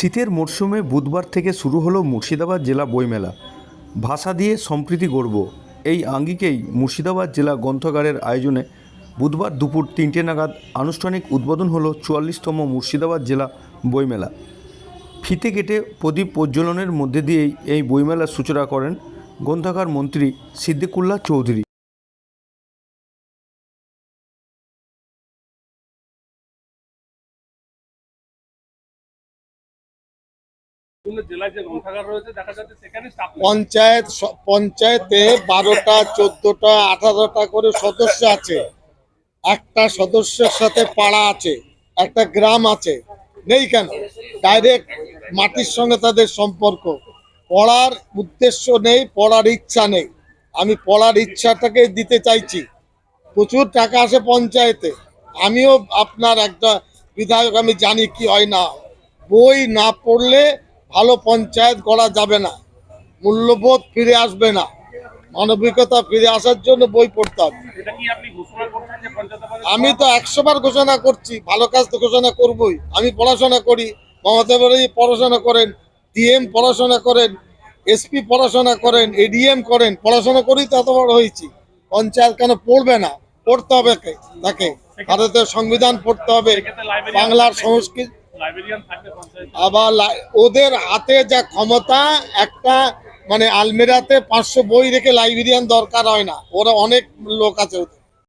শীতের মরশুমে বুধবার থেকে শুরু হলো মুর্শিদাবাদ জেলা বইমেলা। ভাষা দিয়ে সম্প্রীতি গড়ব। এই আঙ্গিকেই মুর্শিদাবাদ জেলা গ্রন্থাগারের আয়োজনে বুধবার দুপুর তিনটে নাগাদ আনুষ্ঠানিক উদ্বোধন হলো চুয়াল্লিশতম মুর্শিদাবাদ জেলা বইমেলা। ফিতে কেটে প্রদীপ প্রজ্বলনের মধ্যে দিয়েই এই বইমেলার সূচনা করেন গ্রন্থাগার মন্ত্রী সিদ্দিকুল্লাহ চৌধুরী। পঞ্চায়েত পঞ্চায়েতে বারোটা, চোদ্দটা, আঠারোটা করে সদস্য আছে। একটা সদস্যের সাথে পাড়া আছে, একটা গ্রাম আছে। নেই কেন? ডাইরেক্ট মাটির সঙ্গে তাদের সম্পর্ক। পড়ার উদ্দেশ্য নেই, পড়ার ইচ্ছা নেই। আমি পড়ার ইচ্ছাটাকে দিতে চাইছি। প্রচুর টাকা আসে পঞ্চায়েতে। আমিও আপনার একটা বিধায়ক, আমি জানি কি হয় না। বই না পড়লে ভালো পঞ্চায়েত গড়া যাবে না। মূল্যবোধ ফিরে আসবে না। মানবিকতা ফিরে আসার জন্য বই পড়তে হবে। এটা কি আপনি ঘোষণা করছেন যে পঞ্চায়েত আবাসে আমি তো একশো বার ঘোষণা করছি ভালো কাজ তো ঘোষণা করবই। আমি পড়াশোনা করি মমতা ব্যানার্জি পড়াশোনা করেন ডিএম পড়াশোনা করেন এসপি পড়াশোনা করেন এডিএম করেন পড়াশোনা করেই তো এত বড় হয়েছি। পঞ্চায়েত কেন পড়বে না? পড়তে হবে কে- তাকে। ভারতের সংবিধান পড়তে হবে। বাংলার সংস্কৃতি আবার ওদের হাতে যা ক্ষমতা, একটা মানে আলমেরাতে পাঁচশো বই রেখে লাইব্রেরিয়ান দরকার হয় না ওরা অনেক লোক আছে।